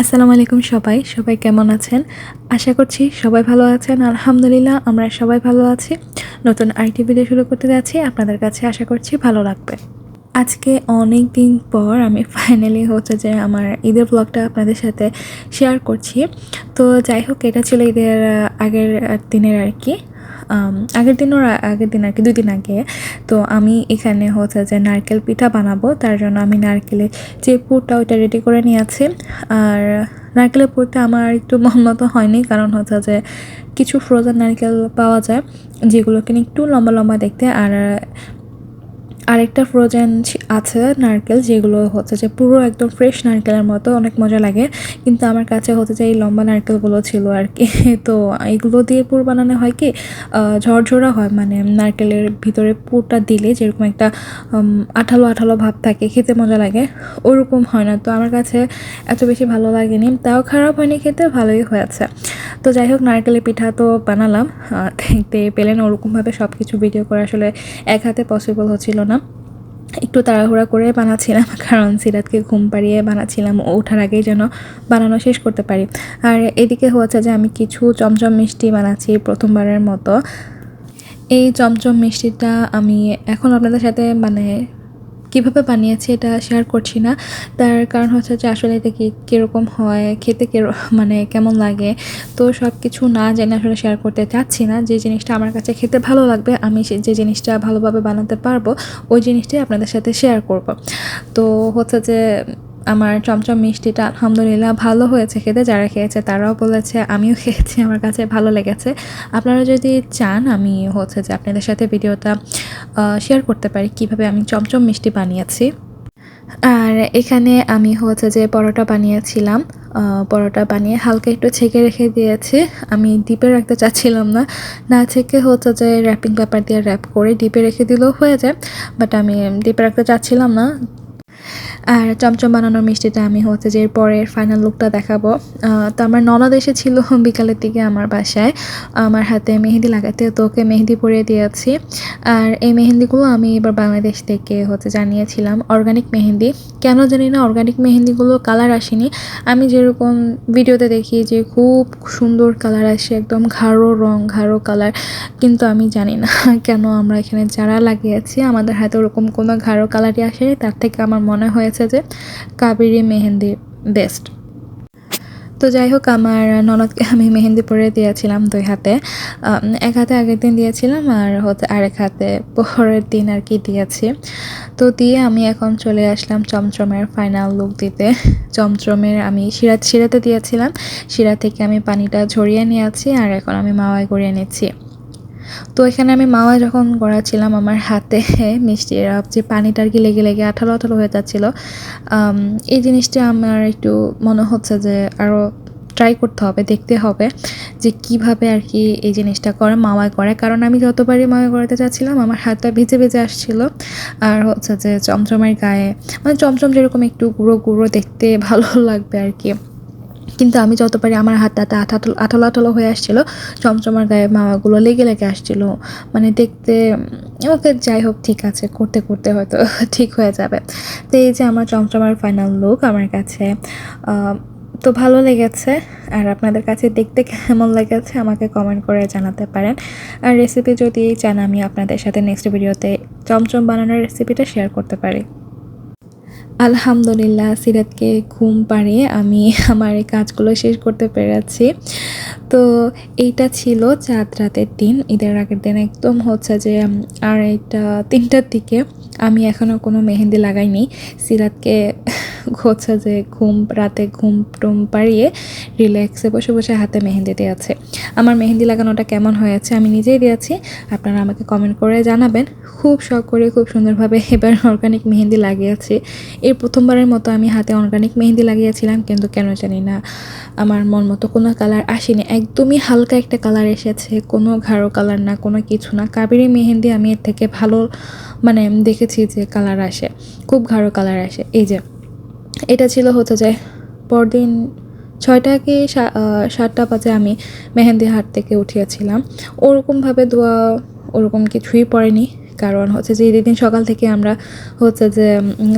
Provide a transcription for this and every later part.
আসসালামু আলাইকুম সবাই সবাই কেমন আছেন? আশা করছি সবাই ভালো আছেন। আলহামদুলিল্লাহ, আমরা সবাই ভালো আছি। নতুন আরেকটি ভিডিও শুরু করতে যাচ্ছি। আপনাদের কাছে আশা করছি ভালো লাগবে। আজকে অনেক দিন পর আমি ফাইনালি হচ্ছে যে আমার ঈদের ব্লগটা আপনাদের সাথে শেয়ার করছি। তো যাই হোক, এটা ছিল ঈদের আগের দিনের আর কি। আগের দিন ওর, আগের দিন আর কি, দুই দিন আগে, তো আমি এখানে হচ্ছে যে নারকেল পিঠা বানাবো, তার জন্য আমি নারকেলের যে পুরটা ওইটা রেডি করে নিয়েছি। আর নারকেলের পুরটা আমার একটু মন হয়নি, কারণ হচ্ছে যে কিছু ফ্রোজেন নারকেল পাওয়া যায় যেগুলো কিনে একটু লম্বা লম্বা দেখতে, আর আরেকটা ফ্রোজেন আছে নারকেল, যেগুলো হচ্ছে যে পুরো একদম ফ্রেশ নারকেলের মতো, অনেক মজা লাগে। কিন্তু আমার কাছে হচ্ছে যে এই লম্বা নারকেলগুলো ছিল আর কি। তো এগুলো দিয়ে পুর বানানো হয় কি ঝরঝরা হয় মানে নারকেলের ভিতরে পুরটা দিলে যেরকম একটা আঠালো আঠালো ভাব থাকে, খেতে মজা লাগে। ওরকম হয় না। তো আমার কাছে এত বেশি ভালো লাগেনি। তাও খারাপ হয়নি খেতে, ভালোই হয়েছে। তো যাই হোক, নারকেলের পিঠা তো বানালাম। দেখতে পেলেন ওরকমভাবে সব কিছু ভিডিও করে আসলে এক হাতে পসিবল হচ্ছিল না। একটু তাড়াহুড়া করে বানাচ্ছিলাম, কারণ সিরাতকে ঘুম পাড়িয়ে বানাচ্ছিলাম ওঠার আগেই যেন বানানো শেষ করতে পারি। আর এদিকে হচ্ছে যে, আমি কিছু চমচম মিষ্টি বানাচ্ছি প্রথমবারের মতো। এই চমচম মিষ্টিটা আমি এখন আপনাদের সাথে মানে কীভাবে বানিয়েছি এটা শেয়ার করছি না। তার কারণ হচ্ছে যে আসলে এটা কি, কীরকম হয়, খেতে কে মানে কেমন লাগে, তো সব কিছু না জেনে আসলে শেয়ার করতে চাচ্ছি না। যে জিনিসটা আমার কাছে খেতে ভালো লাগবে, আমি যে জিনিসটা ভালোভাবে বানাতে পারব, ওই জিনিসটাই আপনাদের সাথে শেয়ার করব। তো হচ্ছে যে আমার চমচম মিষ্টিটা আলহামদুলিল্লাহ ভালো হয়েছে খেতে, যারা খেয়েছে তারাও বলেছে, আমিও খেয়েছি, আমার কাছে ভালো লেগেছে। আপনারা যদি চান আমি হচ্ছে যে আপনাদের সাথে ভিডিওটা শেয়ার করতে পারি কীভাবে আমি চমচম মিষ্টি বানিয়েছি। আর এখানে আমি হচ্ছে যে পরোটা বানিয়েছিলাম পরোটা বানিয়ে হালকা একটু ছেঁকে রেখে দিয়েছি। আমি ডিপে রাখতে চাচ্ছিলাম না না ছেঁকে হচ্ছে যে র্যাপিং পেপার দিয়ে র্যাপ করে ডিপে রেখে দিলেও হয়ে যায় বাট আমি ডিপে রাখতে চাচ্ছিলাম না। আর চমচম বানানোর মিষ্টিটা আমি হচ্ছে যে পরের ফাইনাল লুকটা দেখাবো। তো আমার ননদ এসেছিল বিকালের দিকে আমার বাসায়। আমার হাতে মেহেন্দি লাগাতে, তো ওকে মেহেন্দি পরিয়ে দিয়েছি। আর এই মেহেন্দিগুলো আমি এবার বাংলাদেশ থেকে হচ্ছে জানিয়েছিলাম অর্গানিক মেহেন্দি। কেন জানি না অর্গানিক মেহেন্দিগুলো কালার আসেনি। আমি যেরকম ভিডিওতে দেখি যে খুব সুন্দর কালার আসে, একদম ঘাড়ো রং ঘাড়ো কালার কিন্তু আমি জানি না কেন আমরা এখানে যারা লাগিয়েছি, আমাদের হাতে ওরকম কোনো ঘাড়ো কালারই আসেনি। তার থেকে আমার মনে হয়েছে যে কাবেরি মেহেন্দি বেস্ট তো যাই হোক, আমার ননদকে আমি মেহেন্দি পরে দিয়েছিলাম দুই হাতে। এক হাতে আগের দিন দিয়েছিলাম আর হচ্ছে আরেক হাতে পরের দিন আর কি দিয়েছি। তো দিয়ে আমি এখন চলে আসলাম চমচমের ফাইনাল লুক দিতে। চমচমের আমি শিরা, শিরাতে দিয়েছিলাম। শিরা থেকে আমি পানিটা ঝরিয়ে নিয়েছি আর এখন আমি মাওয়ায় গড়িয়ে নিচ্ছি। তো এখানে আমি মাওয়া যখন গড়াচ্ছিলাম আমার হাতে মিষ্টি যে পানিটা আর কি লেগে লেগে আঠালো আঠালো হয়ে যাচ্ছিল এই জিনিসটা আমার একটু মনে হচ্ছে যে আরও ট্রাই করতে হবে, দেখতে হবে যে কীভাবে আর কি এই জিনিসটা করে, মাওয়ায় করে। কারণ আমি যতবারই মাওয়ায় করাতে চাচ্ছিলাম আমার হাতটা ভিজে ভিজে আসছিল। আর হচ্ছে যে চমচমের গায়ে মানে চমচম যেরকম একটু গুঁড়ো গুঁড়ো দেখতে ভালো লাগবে আর কি। কিন্তু আমি যতবারই আমার হাতটাতে আঠালো আঠালো আঠালো হয়ে আসছিল। চমচমার গায়ে মাওয়াগুলো লেগে লেগে আসছিল। মানে দেখতে ওকে যাই হোক ঠিক আছে, করতে করতে হয়তো ঠিক হয়ে যাবে। তো এই যে আমার চমচমার ফাইনাল লুক আমার কাছে তো ভালো লেগেছে। আর আপনাদের কাছে দেখতে কেমন লেগেছে আমাকে কমেন্ট করে জানাতে পারেন। আর রেসিপি যদি চান আমি আপনাদের সাথে নেক্সট ভিডিওতে চমচম বানানোর রেসিপিটা শেয়ার করতে পারি। আলহামদুলিল্লাহ, সিরাতকে ঘুম পাড়ে আমি আমার এই কাজগুলো শেষ করতে পেরেছি। তো এইটা ছিল চাঁদ রাতের দিন। ঈদের আগের দিন একদম হচ্ছে যে আর এইটা তিনটার দিকে আমি এখনও কোনো মেহেন্দি লাগাইনি। সিরাতকে হচ্ছে যে ঘুম, রাতে ঘুম টুম পাড়িয়ে রিল্যাক্সে বসে বসে হাতে মেহেন্দি দিয়েছে আমার মেহেন্দি লাগানোটা কেমন হয়েছে আমি নিজেই দিয়েছি। আপনারা আমাকে কমেন্ট করে জানাবেন। খুব শখ করে খুব সুন্দরভাবে এবার অর্গানিক মেহেন্দি লাগিয়েছি। এর প্রথমবারের মতো আমি হাতে অর্গানিক মেহেন্দি লাগিয়েছিলাম, কিন্তু কেন জানি না, আমার মন মতো কোনো কালার আসেনি। একদমই হালকা একটা কালার এসেছে, কোনো গাঢ় কালার না, কোনো কিছু না। কাবেরি মেহেন্দি আমি এর থেকে ভালো মানে দেখেছি যে কালার আসে, খুব গাঢ় কালার আসে। এই যে এটা ছিল হতে যায় পরদিন ছয়টা কি সাতটা বাজে আমি মেহেন্দি হাট থেকে উঠিয়েছিলাম। ওরকমভাবে দোয়া ওরকম কিছুই পড়েনি, কারণ হচ্ছে যে দিন সকাল থেকে আমরা হচ্ছে যে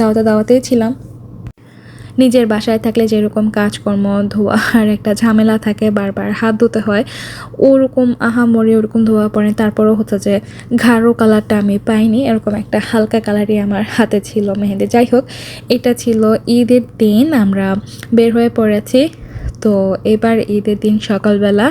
দাওয়াতে দাওয়াতেই ছিলাম। নিজের বাসায় থাকলে যেরকম কাজকর্ম ধোয়ার একটা ঝামেলা থাকে বারবার, হাত ধুতে হয়, ওরকম আহামরি ওরকম ধোয়া পড়ে তারপরও হতো যে ঘাড়ো কালারটা আমি পাইনি, এরকম একটা হালকা কালারই আমার হাতে ছিল মেহেদি যাই হোক, এটা ছিল ঈদের দিন, আমরা বের হয়ে পড়েছি তো এবার ঈদের দিন সকালবেলা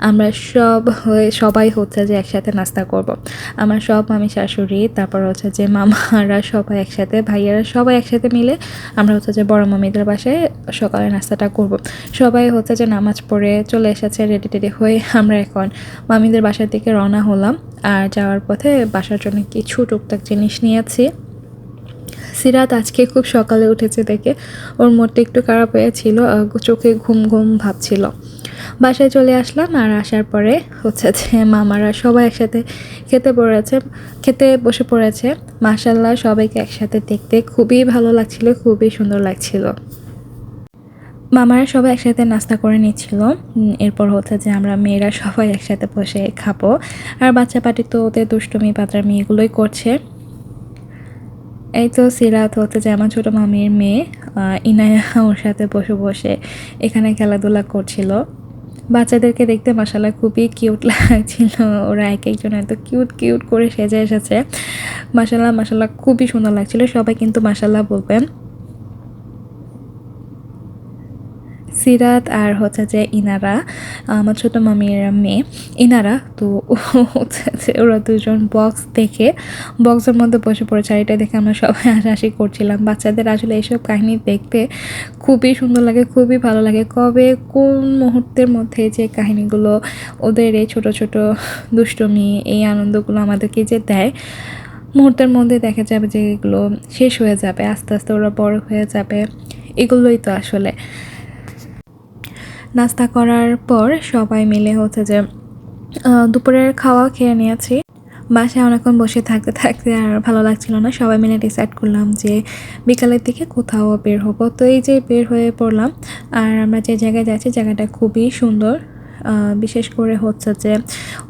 আমরা সব হয়ে সবাই হচ্ছে যে একসাথে নাস্তা করব। আমার সব মামি শাশুড়ি, তারপর হচ্ছে যে মামারা সবাই একসাথে, ভাইয়ারা সবাই একসাথে মিলে আমরা হচ্ছে যে বড় মামিদের বাসায় সকালে নাস্তাটা করব। সবাই হচ্ছে যে নামাজ পড়ে চলে এসেছে রেডি টেডি হয়ে আমরা এখন মামিদের বাসার দিকে রওনা হলাম আর যাওয়ার পথে বাসার জন্য কিছু টুকটাক জিনিস নিয়েছি সিরাত আজকে খুব সকালে উঠেছে দেখে। ওর মনটা একটু খারাপ হয়েছিল চোখে ঘুম ঘুম ভাবছিল বাসায় চলে আসলাম আর আসার পরে হচ্ছে যে মামারা সবাই একসাথে খেতে পড়েছে, খেতে বসে পড়েছে। মাসাল্লাহ সবাইকে একসাথে দেখতে খুবই ভালো লাগছিল, খুবই সুন্দর লাগছিল। মামারা সবাই একসাথে নাস্তা করে নিচ্ছিল। এরপর হচ্ছে যে আমরা মেয়েরা সবাই একসাথে বসে খাব। আর বাচ্চা পাটি তো ওদের দুষ্টমি পাত্রামি এগুলোই করছে। এই তো সিরাত হতে যে আমার ছোটো মামির মেয়ে ইনায়া ওর সাথে বসে বসে এখানে খেলাধুলা করছিল। বাচ্চাদেরকে দেখতে মশালা খুবই কিউট লাগছিল, ওরা এক একজন এত কিউট কিউট করে সেজে এসেছে। মাসাল্লাহ মাসাল্লাহ খুবই সুন্দর লাগছিল, সবাই কিন্তু মাসাল্লাহ বলবেন। সিরাত আর হচ্ছে যে ইনারা আমার ছোটো মামির মেয়ে। ইনারা তো হচ্ছে ওরা দুজন বক্স দেখে বক্সের মধ্যে বসে পড়ে। চারিটা দেখে আমরা সবাই হাসাহাসি করছিলাম। বাচ্চাদের আসলে এইসব কাহিনী দেখতে খুবই সুন্দর লাগে, খুবই ভালো লাগে। কবে কোন মুহূর্তের মধ্যে যে কাহিনীগুলো ওদের এই ছোট ছোট দুষ্টমি, এই আনন্দগুলো আমাদেরকে যে দেয়, মুহূর্তের মধ্যে দেখা যাবে যে এগুলো শেষ হয়ে যাবে, আস্তে আস্তে ওরা বড় হয়ে যাবে। এগুলোই তো আসলে। নাস্তা করার পর সবাই মিলে হচ্ছে যে দুপুরের খাওয়া খেয়ে নিয়েছি। বাসায় অনেকক্ষণ বসে থাকতে থাকতে আর ভালো লাগছিল না। সবাই মিলে ডিসাইড করলাম যে বিকালের দিকে কোথাও বের হব। তো এই যে বের হয়ে পড়লাম, আর আমরা যে জায়গায় যাচ্ছি, জায়গাটা খুবই সুন্দর। বিশেষ করে হচ্ছে যে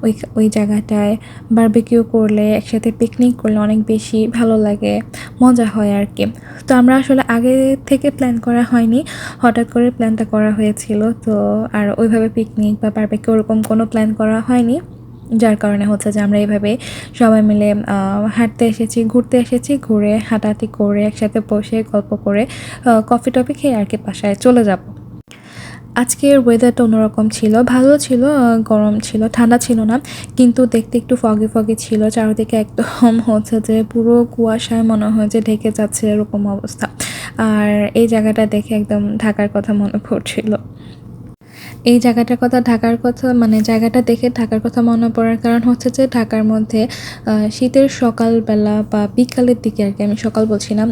ওই ওই জায়গাটায় বারবিকিউ করলে, একসাথে পিকনিক করলে অনেক বেশি ভালো লাগে, মজা হয় আর কি। তো আমরা আসলে আগে থেকে প্ল্যান করা হয়নি, হঠাৎ করে প্ল্যানটা করা হয়েছিল। তো আর ওইভাবে পিকনিক বা বারবিকিউ ওরকম কোনো প্ল্যান করা হয়নি, যার কারণে হচ্ছে যে আমরা এইভাবে সবাই মিলে হাঁটতে এসেছি, ঘুরতে এসেছি, ঘুরে হাঁটাহাঁটি করে একসাথে বসে গল্প করে কফি টফি খেয়ে আর কি বাসায় চলে যাব। আজকের ওয়েদারটা অন্যরকম ছিল। ভালো ছিল গরম ছিল, ঠান্ডা ছিল না, কিন্তু দেখতে একটু ফগে ফগে ছিল। চারিদিকে একদম হচ্ছে যে পুরো কুয়াশায় মনে হয় যে ঢেকে যাচ্ছে এরকম অবস্থা। আর এই জায়গাটা দেখে একদম ঢাকার কথা মনে পড়ছিল। এই জায়গাটার কথা, ঢাকার কথা মানে জায়গাটা দেখে ঢাকার কথা মনে পড়ার কারণ হচ্ছে যে ঢাকার মধ্যে শীতের সকালবেলা বা বিকালের দিকে আর কি আমি সকাল বলছিলাম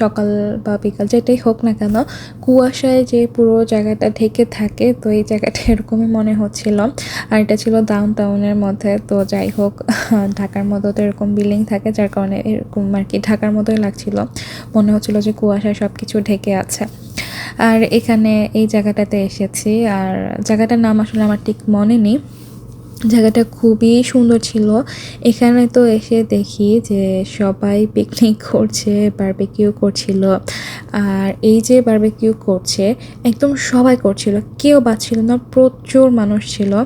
সকাল বা বিকাল যেটাই হোক না কেন, কুয়াশায় যে পুরো জায়গাটা ঢেকে থাকে, তো এই জায়গাটা এরকমই মনে হচ্ছিল। আর এটা ছিল ডাউন টাউনের মধ্যে, তো যাই হোক, ঢাকার মতো তো এরকম বিল্ডিং থাকে, যার কারণে এরকম আর কি ঢাকার মতোই লাগছিল। মনে হচ্ছিল যে কুয়াশায় সব কিছু ঢেকে আছে। আর এখানে এই জায়গাটাতে এসেছি। আর জায়গাটার নাম আসলে আমার ঠিক মনে নেই। জায়গাটা খুবই সুন্দর ছিল। এখানে তো এসে দেখি যে সবাই পিকনিক করছে বারবিকিউ করছিল। আর এই যে বারবিকিউ করছে, একদম সবাই করছিল। কেউ বাঁচছিল না, প্রচুর মানুষ ছিল।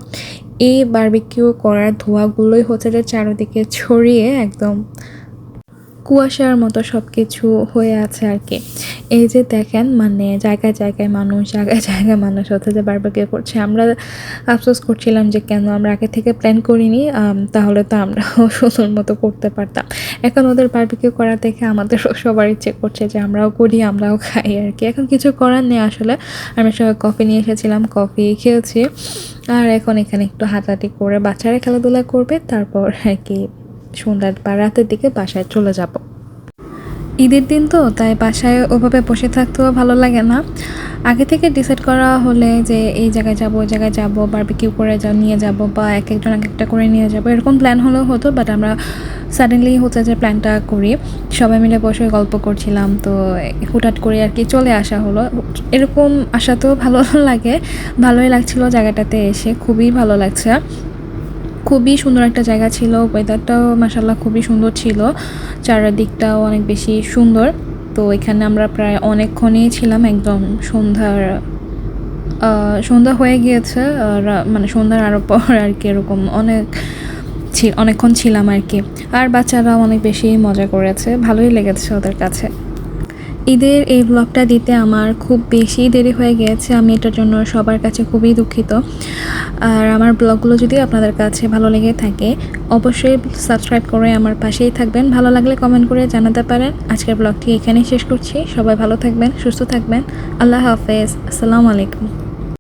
এই বারবিকিউ করার ধোঁয়াগুলোই হচ্ছে যে চারিদিকে ছড়িয়ে একদম কুয়াশার মতো সব কিছু হয়ে আছে আর কি এই যে দেখেন মানে জায়গায় জায়গায় মানুষ, জায়গায় জায়গায় মানুষ হচ্ছে যে বারবিকিউ করছে। আমরা আফসোস করছিলাম যে কেন আমরা আগে থেকে প্ল্যান করিনি তাহলে তো আমরাও সুন্দর মতো করতে পারতাম। এখন ওদের বারবিকিউ করা দেখে আমাদের সবার ইচ্ছে করছে যে আমরাও করি, আমরাও খাই আর কি এখন কিছু করার নেই আসলে। আমরা সবাই কফি নিয়ে এসেছিলাম কফি খেয়েছি। আর এখন এখানে একটু হাঁটাহাঁটি করে বাচ্চারা খেলাধুলা করবে, তারপর আর কি সন্ধ্যার বা রাতের দিকে বাসায় চলে যাব। ঈদের দিন তো, তাই বাসায় ওভাবে বসে থাকতেও ভালো লাগে না। আগে থেকে ডিসাইড করা হলে যে এই জায়গায় যাব, ওই জায়গায় যাব বারবিকিউ করে যা, নিয়ে যাব বা এক একজন এক একটা করে নিয়ে যাব, এরকম প্ল্যান হলেও হতো বাট আমরা সাডেনলি হচ্ছে যে প্ল্যানটা করি, সবাই মিলে বসে গল্প করছিলাম, তো হুটহাট করে আর কি চলে আসা হলো। এরকম আসাতেও ভালো লাগে। ভালোই লাগছিল জায়গাটাতে এসে, খুবই ভালো লাগছে। খুবই সুন্দর একটা জায়গা ছিল। ওয়েদারটাও মাসাল্লাহ খুবই সুন্দর ছিল। চারিদিকটাও অনেক বেশি সুন্দর। তো এখানে আমরা প্রায় অনেকক্ষণই ছিলাম। একদম সন্ধ্যার সন্ধ্যা হয়ে গিয়েছে। আর মানে সন্ধ্যার আরও পর আর কি এরকম অনেক অনেকক্ষণ ছিলাম আর কি। আর বাচ্চারা অনেক বেশি মজা করেছে। ভালোই লেগেছে ওদের কাছে। ঈদের এই ব্লগটা দিতে আমার খুব বেশি দেরি হয়ে গেছে। আমি এটার জন্য সবার কাছে খুবই দুঃখিত। আর আমার ব্লগগুলো যদি আপনাদের কাছে ভালো লেগে থাকে, অবশ্যই সাবস্ক্রাইব করে আমার পাশেই থাকবেন। ভালো লাগলে কমেন্ট করে জানাতে পারেন। আজকের ব্লগটি এখানেই শেষ করছি। সবাই ভালো থাকবেন, সুস্থ থাকবেন। আল্লাহ হাফেজ। আসসালামু আলাইকুম।